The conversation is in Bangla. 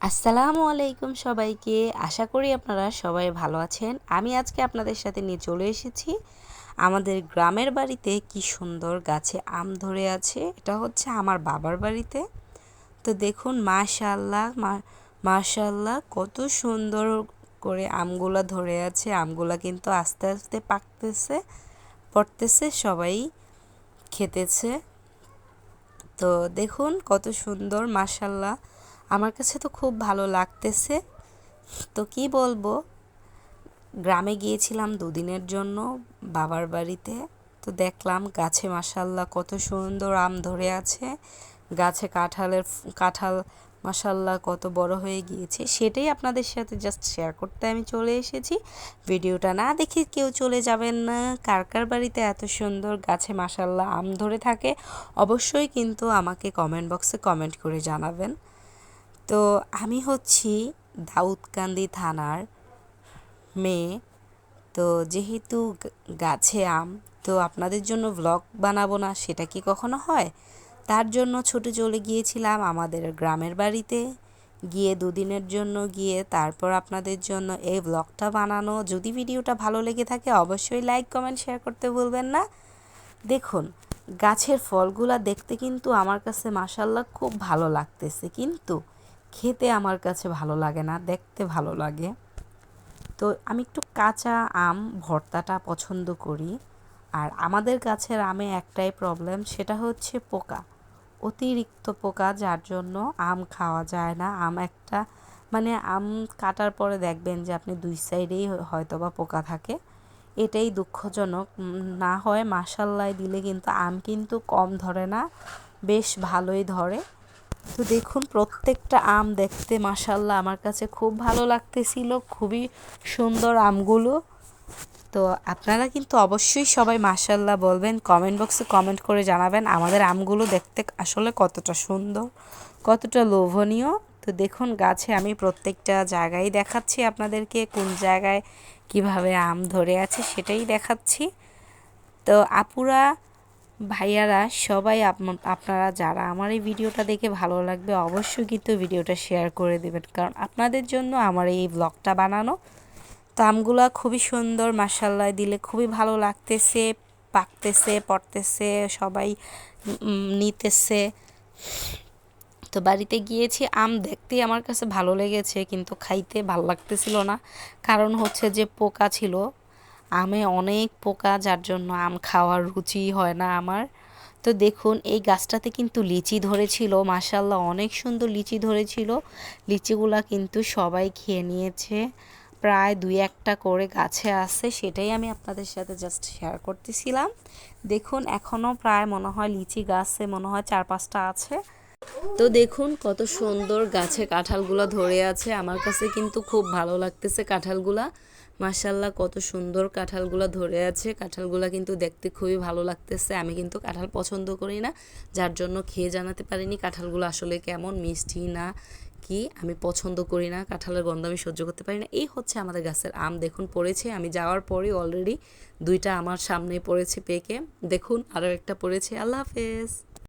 আসসালামু আলাইকুম সবাইকে। আশা করি আপনারা সবাই ভালো আছেন। আমি আজকে আপনাদের সাথে নিয়ে চলে এসেছি। আমাদের গ্রামের বাড়িতে কি সুন্দর গাছে আম ধরে আছে। এটা হচ্ছে আমার বাবার বাড়িতে। তো দেখুন মাশাল্লাহ মাশাল্লাহ কত সুন্দর করে আমগুলা ধরে আছে। আমগুলা কিন্তু আস্তে আস্তে পাকতেছে, পড়তেছে, সবাই খেতেছে। তো দেখুন, কত সুন্দর মাশাল্লাহ আমার কাছে তো খুব ভালো লাগতেছে। তো কি বলব? গ্রামে গিয়েছিলাম দুদিনের জন্য বাবার বাড়িতে। তো দেখলাম গাছে মাসাল্লাহ কত সুন্দর আম ধরে আছে। গাছে কাঁঠালের কাঁঠাল মাসাল্লাহ কত বড় হয়ে গিয়েছে। সেটাই আপনাদের সাথে জাস্ট শেয়ার করতে আমি চলে এসেছি। ভিডিওটা না দেখে কেউ চলে যাবেন না। কার কার বাড়িতে এত সুন্দর গাছে মাসাল্লাহ আম ধরে থাকে, অবশ্যই কিন্তু আমাকে কমেন্ট বক্সে কমেন্ট করে জানাবেন। তো আমি হচ্ছি দাউদকান্দি থানার মেয়ে। তো যেহেতু গাছে আম, তো আপনাদের জন্য ব্লগ বানাবো না, সেটা কি কখনো হয়? তার জন্য ছুটে চলে গিয়েছিলাম আমাদের গ্রামের বাড়িতে। গিয়ে দুদিনের জন্য গিয়ে তারপর আপনাদের জন্য এই ব্লগটা বানানো। যদি ভিডিওটা ভালো লেগে থাকে, অবশ্যই লাইক কমেন্ট শেয়ার করতে ভুলবেন না। দেখুন, গাছের ফলগুলা দেখতে কিন্তু আমার কাছে মাসাল্লাহ খুব ভালো লাগতেছে কিন্তু। খেতে আমার কাছে ভালো লাগে না, দেখতে ভালো লাগে। তো আমি একটু কাঁচা আম ভর্তাটা পছন্দ করি। আর আমাদের গাছের আমে একটাই প্রবলেম সেটা হচ্ছে পোকা। অতিরিক্ত পোকা, যার জন্য আম খাওয়া যায় না। আম একটা মানে আম কাটার পরে দেখবেন যে আপনি দুই সাইডেই হয়তো বা পোকা থাকে। এটাই দুঃখজনক। না হয় মাসাল্লায় দিলে কিন্তু আম কিন্তু কম ধরে না, বেশ ভালোই ধরে। তো দেখুন, প্রত্যেকটা আম দেখতে মাসাল্লাহ আমার কাছে খুব ভালো লাগতেছিল, খুবই সুন্দর আমগুলো। তো আপনারা কিন্তু অবশ্যই সবাই মাসাল্লাহ বলবেন কমেন্ট বক্সে কমেন্ট করে জানাবেন আমাদের আমগুলো দেখতে আসলে কতটা সুন্দর, কতটা লোভনীয়। তো দেখুন, গাছে আমি প্রত্যেকটা জায়গায় দেখাচ্ছি আপনাদেরকে, কোন জায়গায় কীভাবে আম ধরে আছে সেটাই দেখাচ্ছি। তো আপুরা ভাইয়ারা, সবাই আপনারা যারা আমার এই ভিডিওটা দেখে ভালো লাগবে অবশ্যই কিন্তু ভিডিওটা শেয়ার করে দেবেন। কারণ আপনাদের জন্য আমার এই ব্লগটা বানানো তো আমগুলা খুবই সুন্দর মাসাল্লায় দিলে খুবই ভালো লাগতেছে, পাকতেছে, পড়তেছে, সবাই নিতেছে। তো বাড়িতে গিয়েছি, আম দেখতেই আমার কাছে ভালো লেগেছে, কিন্তু খাইতে ভালো লাগতেছিল না। কারণ হচ্ছে যে পোকা ছিল আমে অনেক পোকা, যার জন্য আম খাওয়ার রুচি হয় না আমার। তো দেখুন, এই গাছটাতে কিন্তু লিচি ধরেছিল মাসাল্লাহ অনেক সুন্দর লিচি ধরেছিল। লিচিগুলা কিন্তু সবাই খেয়ে নিয়েছে। প্রায় দুই একটা করে গাছে আছে, সেটাই আমি আপনাদের সাথে জাস্ট শেয়ার করতেছিলাম। দেখুন, এখনও প্রায় মনে হয় লিচি গাছে মনে হয় চার পাঁচটা আছে। তো দেখুন, কত সুন্দর গাছে কাঁঠালগুলো ধরে আছে। আমার কাছে কিন্তু খুব ভালো লাগতেছে কাঁঠালগুলা। মাসাল্লাহ কত সুন্দর কাঁঠালগুলো ধরে আছে। কাঁঠালগুলো কিন্তু দেখতে খুবই ভালো লাগতেছে। আমি কিন্তু কাঁঠাল পছন্দ করি না, যার জন্য খেয়ে জানাতে পারিনি কাঁঠালগুলো আসলে কেমন, মিষ্টি না কি, আমি পছন্দ করি না। কাঁঠালের গন্ধ আমি সহ্য করতে পারি না। এই হচ্ছে আমাদের গাছের আম। দেখুন, পড়েছে। আমি যাওয়ার পরেই অলরেডি দুইটা আমার সামনে পড়েছে পেকে। দেখুন আরও একটা পড়েছে। আল্লাহ হাফেজ।